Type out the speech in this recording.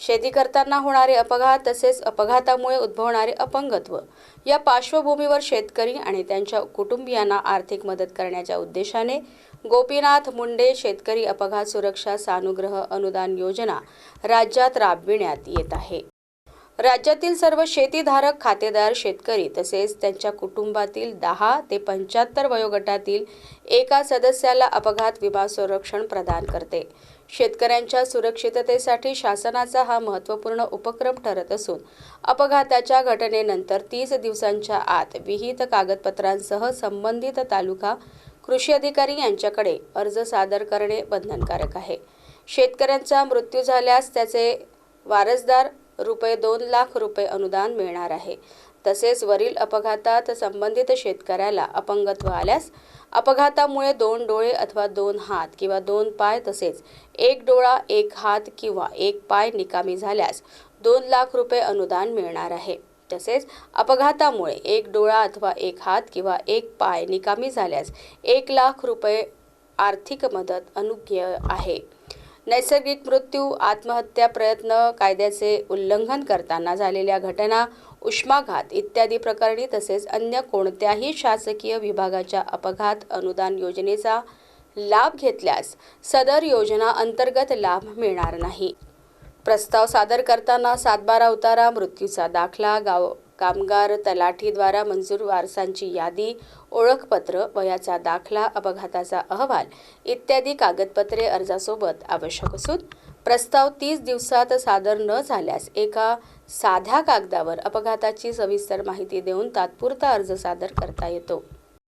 शेती करताना होणारे अपघात तसेच अपघातामुळे उद्भवणारे अपंगत्व. या पार्श्वभूमीवर शेतकरी आणि त्यांच्या कुटुंबियांना आर्थिक मदत करण्याच्या उद्देशाने गोपीनाथ मुंडे शेतकरी अपघात सुरक्षा सानुग्रह अनुदान योजना राज्यात राबविण्यात येत आहे. राज्यातील सर्व शेतीधारक खातेदार शेतकरी तसेच त्यांच्या कुटुंबातील दहा ते पंच्याहत्तर वयोगटातील एका सदस्याला अपघात विमा संरक्षण प्रदान करते. शेतकऱ्यांच्या सुरक्षिततेसाठी शासनाचा हा महत्त्वपूर्ण उपक्रम ठरत असून अपघाताच्या घटनेनंतर तीस दिवसांच्या आत विहित कागदपत्रांसह संबंधित तालुका कृषी अधिकारी यांच्याकडे अर्ज सादर करणे बंधनकारक आहे. शेतकऱ्यांचा मृत्यू झाल्यास त्याचे वारसदार रुपये दोन लाख रुपये अनुदान मिळणार आहे. तसेच वरील अपघातात संबंधित शेतकऱ्याला अपंगत्व आल्यास अपघातामुळे दोन डोळे अथवा दोन हात किंवा दोन पाय तसेच एक डोळा एक हात किंवा एक पाय निकामी झाल्यास दोन लाख रुपये अनुदान मिळणार आहे. तसेच अपघातामुळे एक डोळा अथवा एक हात किंवा एक पाय निकामी झाल्यास एक लाख रुपये आर्थिक मदत अनुज्ञ आहे. नैसर्गिक मृत्यू आत्महत्या प्रयत्न कायद्याचे उल्लंघन करताना झालेल्या घटना उष्माघात इत्यादी प्रकरणी तसेच अन्य कोणत्याही शासकीय विभागाच्या अपघात अनुदान योजनेचा लाभ घेतल्यास सदर योजना अंतर्गत लाभ मिळणार नाही. प्रस्ताव सादर करताना सातबारा उतारा मृत्यूचा दाखला गाव कामगार तलाठीद्वारा मंजूर वारसांची यादी ओळखपत्र वयाचा दाखला अपघाताचा अहवाल इत्यादी कागदपत्रे अर्जासोबत आवश्यक असून प्रस्ताव तीस दिवसात सादर न झाल्यास एका साध्या कागदावर अपघाताची सविस्तर माहिती देऊन तात्पुरता अर्ज सादर करता येतो.